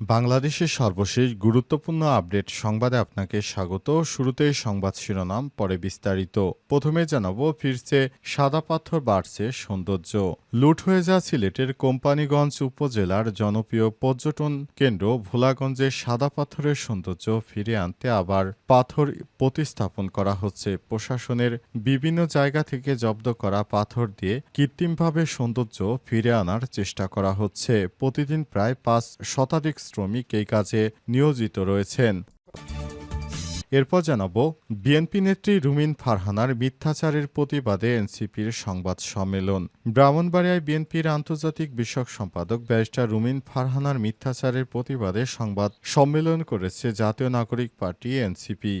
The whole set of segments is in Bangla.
বাংলাদেশের সর্বশেষ গুরুত্বপূর্ণ আপডেট সংবাদে আপনাকে স্বাগত। শুরুতেই সংবাদ শিরোনাম, পরে বিস্তারিত। প্রথমে জানাব, ফিরছে সাদা পাথর বাড়ছে সৌন্দর্য। লুট হয়ে যা সিলেটের কোম্পানিগঞ্জ উপজেলার জনপ্রিয় পর্যটন কেন্দ্র ভোলাগঞ্জে সাদা পাথরের সৌন্দর্য ফিরে আনতে আবার পাথর প্রতিস্থাপন করা হচ্ছে। প্রশাসনের বিভিন্ন জায়গা থেকে জব্দ করা পাথর দিয়ে কৃত্রিমভাবে সৌন্দর্য ফিরে আনার চেষ্টা করা হচ্ছে। প্রতিদিন প্রায় পাঁচ শতাধিক শ্রমিক এই কাজে নিয়োজিত রয়েছেন। এরপর জানাব, বিএনপি নেত্রী রুমিন ফারহানার মিথ্যাচারের প্রতিবাদে এনসিপির সংবাদ সম্মেলন। ব্রাহ্মণবাড়িয়ায় বিএনপির আন্তর্জাতিক বিষয়ক সম্পাদক ব্যারিস্টার রুমিন ফারহানার মিথ্যাচারের প্রতিবাদে সংবাদ সম্মেলন করেছে জাতীয় নাগরিক পার্টি এনসিপি।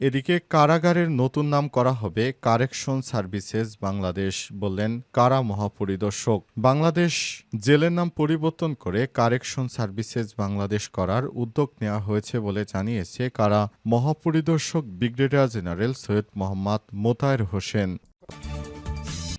এদিকে কারাগারের নতুন নাম করা হবে কারেকশন সার্ভিসেস বাংলাদেশ বললেন কারা মহাপরিদর্শক। বাংলাদেশ জেলের নাম পরিবর্তন করে কারেকশন সার্ভিসেস বাংলাদেশ করার উদ্যোগ নেওয়া হয়েছে বলে জানিয়েছে কারা মহাপরিদর্শক ব্রিগেডিয়ার জেনারেল সৈয়দ মোহাম্মদ মোতায়ের হোসেন।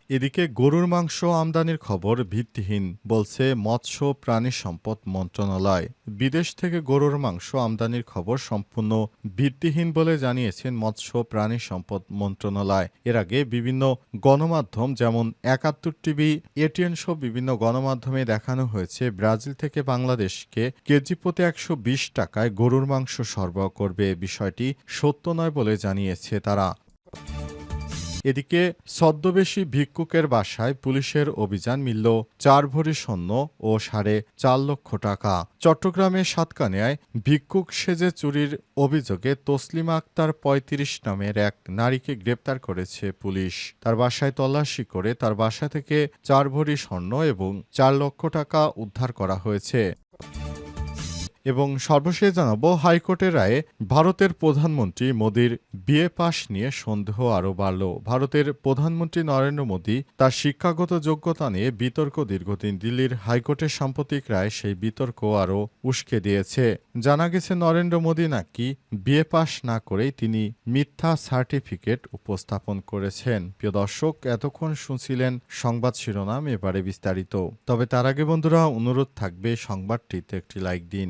এদিকে গরুর মাংস আমদানির খবর ভিত্তিহীন, বলছে মৎস্য প্রাণী সম্পদ মন্ত্রণালয়। বিদেশ থেকে গরুর মাংস আমদানির খবর সম্পূর্ণ ভিত্তিহীন বলে জানিয়েছেন মৎস্য প্রাণী সম্পদ মন্ত্রণালয়। এর আগে বিভিন্ন গণমাধ্যম যেমন একাত্তর টিভি, এটিএন সহ বিভিন্ন গণমাধ্যমে দেখানো হয়েছে, ব্রাজিল থেকে বাংলাদেশকে কেজি প্রতি একশো বিশ টাকায় গরুর মাংস সরবরাহ করবে। বিষয়টি সত্য নয় বলে জানিয়েছে তারা। এদিকে ছদ্মবেশী ভিক্ষুকের বাসায় পুলিশের অভিযান মিলল চার ভরি সৈন্য ও সাড়ে চার লক্ষ টাকা। চট্টগ্রামের সাতকানিয়ায় ভিক্ষুক সেজে চুরির অভিযোগে তসলিমা আক্তার পঁয়ত্রিশ নামের এক নারীকে গ্রেপ্তার করেছে পুলিশ। তার বাসায় তল্লাশি করে তার বাসা থেকে চার ভরি স্বর্ণ এবং চার লক্ষ টাকা উদ্ধার করা হয়েছে। এবং সর্বশেষ জানাব, হাইকোর্টের রায়ে ভারতের প্রধানমন্ত্রী মোদীর বিয়ে পাশ নিয়ে সন্দেহ আরও বাড়ল। ভারতের প্রধানমন্ত্রী নরেন্দ্র মোদী তার শিক্ষাগত যোগ্যতা নিয়ে বিতর্ক দীর্ঘদিন। দিল্লির হাইকোর্টের সাম্প্রতিক রায় সেই বিতর্ক আরও উস্কে দিয়েছে। জানা গেছে, নরেন্দ্র মোদী নাকি বিয়ে পাশ না করেই তিনি মিথ্যা সার্টিফিকেট উপস্থাপন করেছেন। প্রিয় দর্শক, এতক্ষণ শুনছিলেন সংবাদ শিরোনাম, এবারে বিস্তারিত। তবে তার আগে বন্ধুরা, অনুরোধ থাকবে, সংবাদটিতে একটি লাইক দিন।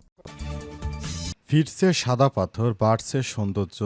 ফিরছে সাদা পাথর, বাড়ছে সৌন্দর্য,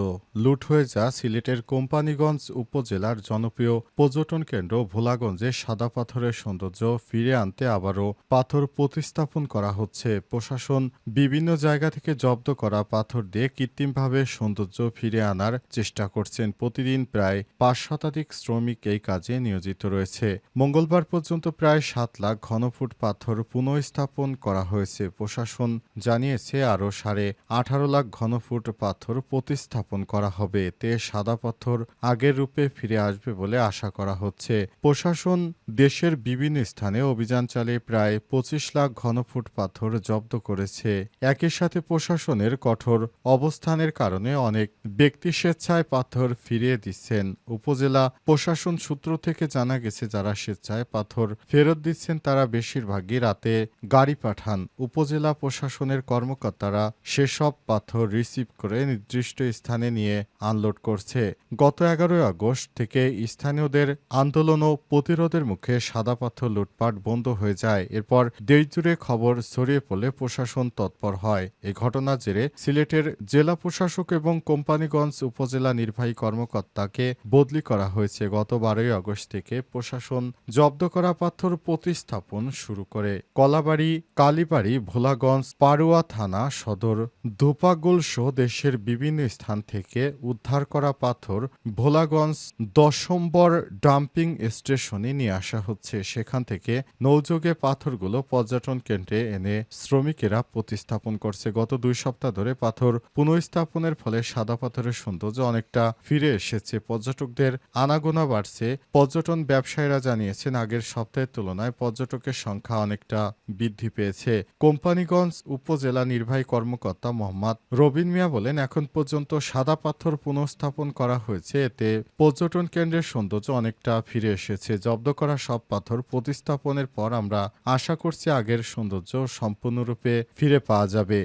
লুট হয়ে যা সিলেটের কোম্পানিগঞ্জ উপজেলার জনপ্রিয় পর্যটন কেন্দ্র ভোলাগঞ্জে সাদা পাথরের সৌন্দর্য ফিরে আনতে আবারও পাথর প্রতিস্থাপন করা হচ্ছে। প্রশাসন বিভিন্ন জায়গা থেকে জব্দ করা পাথর দিয়ে কৃত্রিমভাবে সৌন্দর্য ফিরে আনার চেষ্টা করছেন। প্রতিদিন প্রায় পাঁচ শতাধিক শ্রমিক এই কাজে নিয়োজিত রয়েছে। মঙ্গলবার পর্যন্ত প্রায় সাত লাখ ঘনফুট পাথর পুনঃস্থাপন করা হয়েছে। প্রশাসন জানিয়েছে, আরও সাড়ে আঠারো লাখ ঘনফুট পাথর প্রতিস্থাপন করা হবে। এতে সাদা পাথর আগের রূপে ফিরে আসবে বলে আশা করা হচ্ছে। প্রশাসন দেশের বিভিন্ন স্থানে অভিযান চালিয়ে প্রায় পঁচিশ লাখ ঘনফুট পাথর জব্দ করেছে। একই সাথে প্রশাসনের কঠোর অবস্থানের কারণে অনেক ব্যক্তি স্বেচ্ছায় পাথর ফিরিয়ে দিচ্ছেন। উপজেলা প্রশাসন সূত্র থেকে জানা গেছে, যারা স্বেচ্ছায় পাথর ফেরত দিচ্ছেন, তারা বেশিরভাগই রাতে গাড়ি পাঠান। উপজেলা প্রশাসনের কর্মকর্তারা সেসব পাথর রিসিভ করে নির্দিষ্ট স্থানে নিয়ে আনলোড করছে। গত এগারোই আগস্ট থেকে স্থানীয়দের আন্দোলন ও প্রতিরোধের মুখে সাদা পাথর লুটপাট বন্ধ হয়ে যায়। এরপর দেশজুড়ে খবর ছড়িয়ে পড়লে প্রশাসন তৎপর হয়। এই ঘটনার জেরে সিলেটের জেলা প্রশাসক এবং কোম্পানিগঞ্জ উপজেলা নির্বাহী কর্মকর্তাকে বদলি করা হয়েছে। গত বারোই আগস্ট থেকে প্রশাসন জব্দ করা পাথর প্রতিস্থাপন শুরু করে। কলাবাড়ি, কালীবাড়ি, ভোলাগঞ্জ, পাড়ুয়া থানা সদর ধোপাগুল সহ দেশের বিভিন্ন স্থান থেকে উদ্ধার করা পাথর ভোলাগঞ্জ দশম্বর ডাম্পিং স্টেশনে নিয়ে আসা হচ্ছে। সেখান থেকে নৌযোগে পাথরগুলো পর্যটন কেন্দ্রে এনে শ্রমিকেরা প্রতিস্থাপন করছে। গত দুই সপ্তাহ ধরে পাথর পুনঃস্থাপনের ফলে সাদা পাথরের সৌন্দর্য অনেকটা ফিরে এসেছে। পর্যটকদের আনাগোনা বাড়ছে। পর্যটন ব্যবসায়ীরা জানিয়েছেন, আগের সপ্তাহের তুলনায় পর্যটকের সংখ্যা অনেকটা বৃদ্ধি পেয়েছে। কোম্পানিগঞ্জ উপজেলা নির্বাহী কর্মকর্তা মোহাম্মদ। রবিন মিয়া বলেন, এখন পর্যন্ত সাদা পাথর পুনঃস্থাপন করা হয়েছে, এতে পর্যটন কেন্দ্রের সৌন্দর্য অনেকটা ফিরে এসেছে। জব্দ করা সব পাথর প্রতিস্থাপনের পর আমরা আশা করছি আগের সৌন্দর্য সম্পূর্ণরূপে ফিরে পাওয়া যাবে।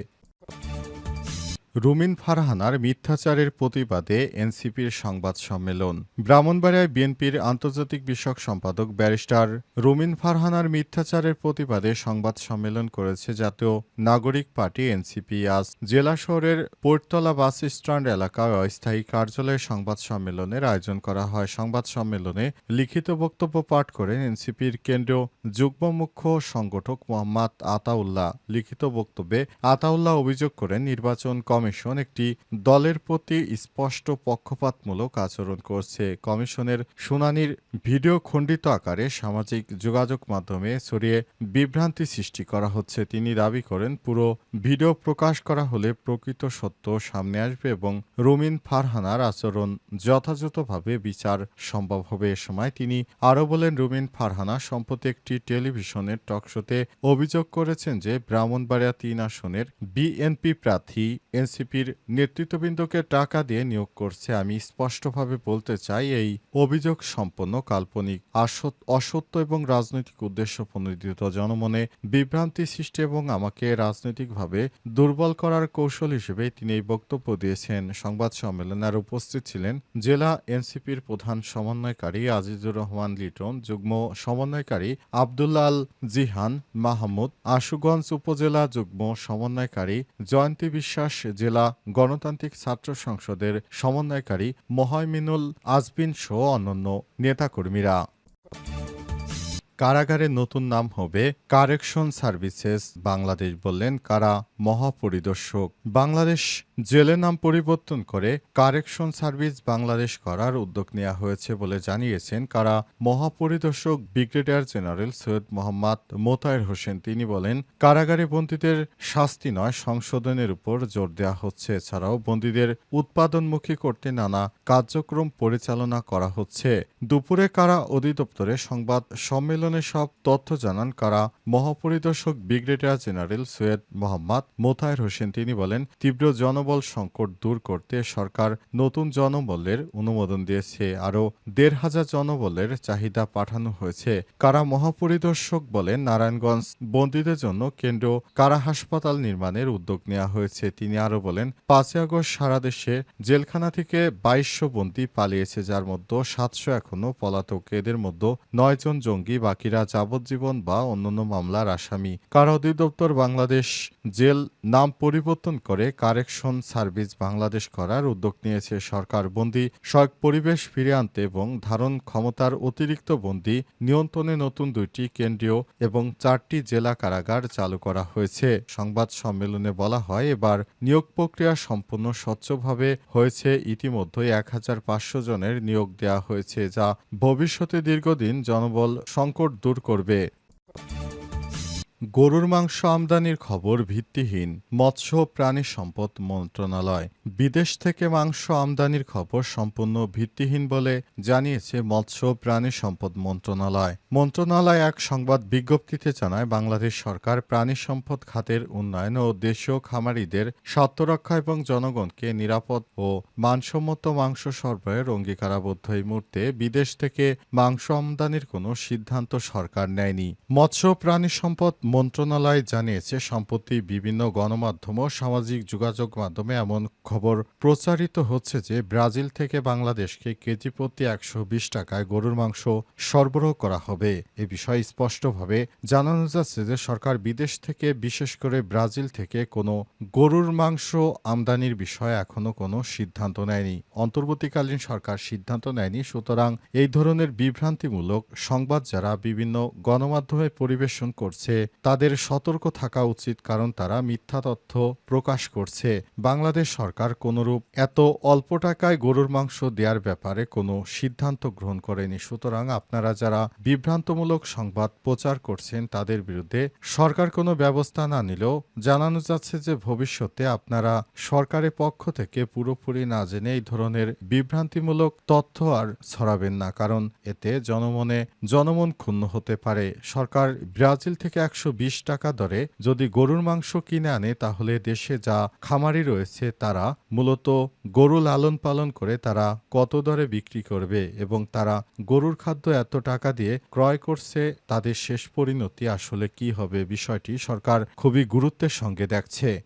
রুমিন ফারহানার মিথ্যাচারের প্রতিবাদে এনসিপির সংবাদ সম্মেলন। ব্রাহ্মণবাড়িয়ায় বিএনপির আন্তর্জাতিক বিষয়ক সম্পাদক ব্যারিস্টার রুমিন ফারহানার মিথ্যাচারের প্রতিবাদে সংবাদ সম্মেলন করেছে জাতীয় নাগরিক পার্টি এনসিপি। আজ জেলা শহরের পোর্টতলা বাস স্ট্যান্ড এলাকায় অস্থায়ী কার্যালয়ে সংবাদ সম্মেলনের আয়োজন করা হয়। সংবাদ সম্মেলনে লিখিত বক্তব্য পাঠ করেন এনসিপির কেন্দ্রীয় যুগ্ম মুখ্য সংগঠক মোহাম্মদ আতাউল্লাহ। লিখিত বক্তব্যে আতাউল্লাহ অভিযোগ করেন, নির্বাচন কমিশন একটি দলের প্রতি স্পষ্ট পক্ষপাতমূলক আচরণ করছে। কমিশনের শুনানির ভিডিও খণ্ডিত আকারে সামাজিক যোগাযোগ মাধ্যমে ছড়িয়ে বিভ্রান্তি সৃষ্টি করা হচ্ছে। তিনি দাবি করেন, পুরো ভিডিও প্রকাশ করা হলে প্রকৃত সত্য সামনে আসবে এবং রুমিন ফারহানার আচরণ যথাযথভাবে বিচার সম্ভব হবে। এ সময় তিনি আরও বলেন, রুমিন ফারহানা সম্প্রতি একটি টেলিভিশনের টকশোতে অভিযোগ করেছেন যে ব্রাহ্মণবাড়িয়া তিন আসনের বিএনপি প্রার্থী এনসিপির নেতৃত্ববৃন্দকে টাকা দিয়ে নিয়োগ করছে, আমি স্পষ্টভাবে বলতে চাই, এই অভিযোগ সম্পন্ন কাল্পনিক অসত্য এবং রাজনৈতিক উদ্দেশ্য প্রণোদিত জনমনে বিভ্রান্তি সৃষ্টি এবং আমাকে রাজনৈতিকভাবে দুর্বল করার কৌশল হিসেবে তিনি এই বক্তব্য দিয়েছেন। সংবাদ সম্মেলনে আর উপস্থিত ছিলেন জেলা এনসিপির প্রধান সমন্বয়কারী আজিজুর রহমান লিটন, যুগ্ম সমন্বয়কারী আবদুল্লাহ আল জিহান মাহমুদ, আশুগঞ্জ উপজেলা যুগ্ম সমন্বয়কারী জয়ন্তী বিশ্বাস জেলা গণতান্ত্রিক ছাত্র সংসদের সমন্বয়কারী মহামিনুল আজবিন সহ অন্যান্য নেতাকর্মীরা। কারাগারের নতুন নাম হবে কারেকশন সার্ভিসেস, বাংলাদেশ বললেন কারা মহাপরিদর্শক। বাংলাদেশ জেলের নাম পরিবর্তন করে কারেকশন সার্ভিস বাংলাদেশ করার উদ্যোগ নেওয়া হয়েছে বলে জানিয়েছেন কারা মহাপরিদর্শক ব্রিগেডিয়ার জেনারেল সৈয়দ মোহাম্মদ মোতায়ের হোসেন। তিনি বলেন, কারাগারে বন্দীদের শাস্তি নয়, সংশোধনের উপর জোর দেওয়া হচ্ছে। এছাড়াও বন্দীদের উৎপাদনমুখী করতে নানা কার্যক্রম পরিচালনা করা হচ্ছে। দুপুরে কারা অধিদপ্তরে সংবাদ সম্মেলনে সব তথ্য জানান কারা। মহাপরিদর্শক ব্রিগেডিয়ার জেনারেল সৈয়দ মোহাম্মদ মোতায়ের হোসেন। তিনি বলেন, তীব্র জনবল সংকট দূর করতে সরকার নতুন জনবলের অনুমোদন দিয়েছে। আরও, দেড় হাজার জনবলের চাহিদা পাঠানো হয়েছে। কারা মহাপরিদর্শক বলেন, নারায়ণগঞ্জ বন্দীদের জন্য কেন্দ্র কারা হাসপাতাল নির্মাণের উদ্যোগ নেওয়া হয়েছে। তিনি আরও বলেন, পাঁচই আগস্ট সারা দেশে জেলখানা থেকে বাইশশো বন্দী পালিয়েছে। যার মধ্যে সাতশো এখনও পলাতক। এদের মধ্যে নয়জন জঙ্গি বাকিরা যাবজ্জীবন বা অন্যান্য মামলার আসামি। কারা অধিদপ্তর বাংলাদেশ জেল নাম পরিবর্তন করে কারেকশন সার্ভিস বাংলাদেশ করার উদ্যোগ নিয়েছে সরকার। বন্দী সহায়ক পরিবেশ ফিরে আনতে এবং ধারণ ক্ষমতার অতিরিক্ত বন্দী নিয়ন্ত্রণে নতুন দুইটি কেন্দ্রীয় এবং চারটি জেলা কারাগার চালু করা হয়েছে। সংবাদ সম্মেলনে বলা হয়, এবার নিয়োগ প্রক্রিয়া সম্পূর্ণ স্বচ্ছভাবে হয়েছে। ইতিমধ্যে এক হাজার পাঁচশো জনের নিয়োগ দেওয়া হয়েছে, যা ভবিষ্যতে দীর্ঘদিন জনবল সংকট দূর করবে। গরুর মাংস আমদানির খবর ভিত্তিহীন মৎস্য প্রাণী সম্পদ মন্ত্রণালয়। বিদেশ থেকে মাংস আমদানির খবর সম্পূর্ণ ভিত্তিহীন বলে জানিয়েছে মৎস্য প্রাণী সম্পদ মন্ত্রণালয়। মন্ত্রণালয় এক সংবাদ বিজ্ঞপ্তিতে জানায়, বাংলাদেশ সরকার প্রাণী সম্পদ খাতের উন্নয়ন ও দেশীয় খামারিদের স্বার্থরক্ষা এবং জনগণকে নিরাপদ ও মানসম্মত মাংস সরবরাহের অঙ্গীকারাবদ্ধ এই মুহূর্তে বিদেশ থেকে মাংস আমদানির কোনো সিদ্ধান্ত সরকার নেয়নি। মৎস্য প্রাণী সম্পদ মন্ত্রণালয় জানিয়েছে, সম্প্রতি বিভিন্ন গণমাধ্যম ও সামাজিক যোগাযোগ মাধ্যমে এমন খবর প্রচারিত হচ্ছে যে, ব্রাজিল থেকে বাংলাদেশকে কেজি প্রতি একশো বিশ টাকায় গরুর মাংস সরবরাহ করা হবে। এ বিষয়ে স্পষ্টভাবে জানানো যাচ্ছে যে, সরকার বিদেশ থেকে, বিশেষ করে ব্রাজিল থেকে কোনো গরুর মাংস আমদানির বিষয়ে এখনও কোনো সিদ্ধান্ত নেয়নি। অন্তর্বর্তীকালীন সরকার সিদ্ধান্ত নেয়নি, সুতরাং এই ধরনের বিভ্রান্তিমূলক সংবাদ যারা বিভিন্ন গণমাধ্যমে পরিবেশন করছে তাদের সতর্ক থাকা উচিত কারণ তারা মিথ্যা তথ্য প্রকাশ করছে। বাংলাদেশ সরকার কোনরূপ এত অল্প টাকায় গরুর মাংস দেওয়ার ব্যাপারে কোনো সিদ্ধান্ত গ্রহণ করেনি। সুতরাং আপনারা যারা বিভ্রান্তমূলক সংবাদ প্রচার করছেন, তাদের বিরুদ্ধে সরকার কোনো ব্যবস্থা না নিলেও জানানো যাচ্ছে যে ভবিষ্যতে আপনারা সরকারের পক্ষ থেকে পুরোপুরি না জেনে এই ধরনের বিভ্রান্তিমূলক তথ্য আর ছড়াবেন না। কারণ এতে জনমনে জনমন ক্ষুণ্ণ হতে পারে। সরকার ব্রাজিল থেকে একশো টাকা দরে যদি গরুর মাংস কিনে আনে, তাহলে দেশে যা খামারি রয়েছে তারা মূলত গরু লালন পালন করে তারা কত দরে বিক্রি করবে এবং তারা গরুর খাদ্য এত টাকা দিয়ে ক্রয় করছে, তাদের শেষ পরিণতি আসলে কি হবে বিষয়টি সরকার খুবই গুরুত্বের সঙ্গে দেখছে।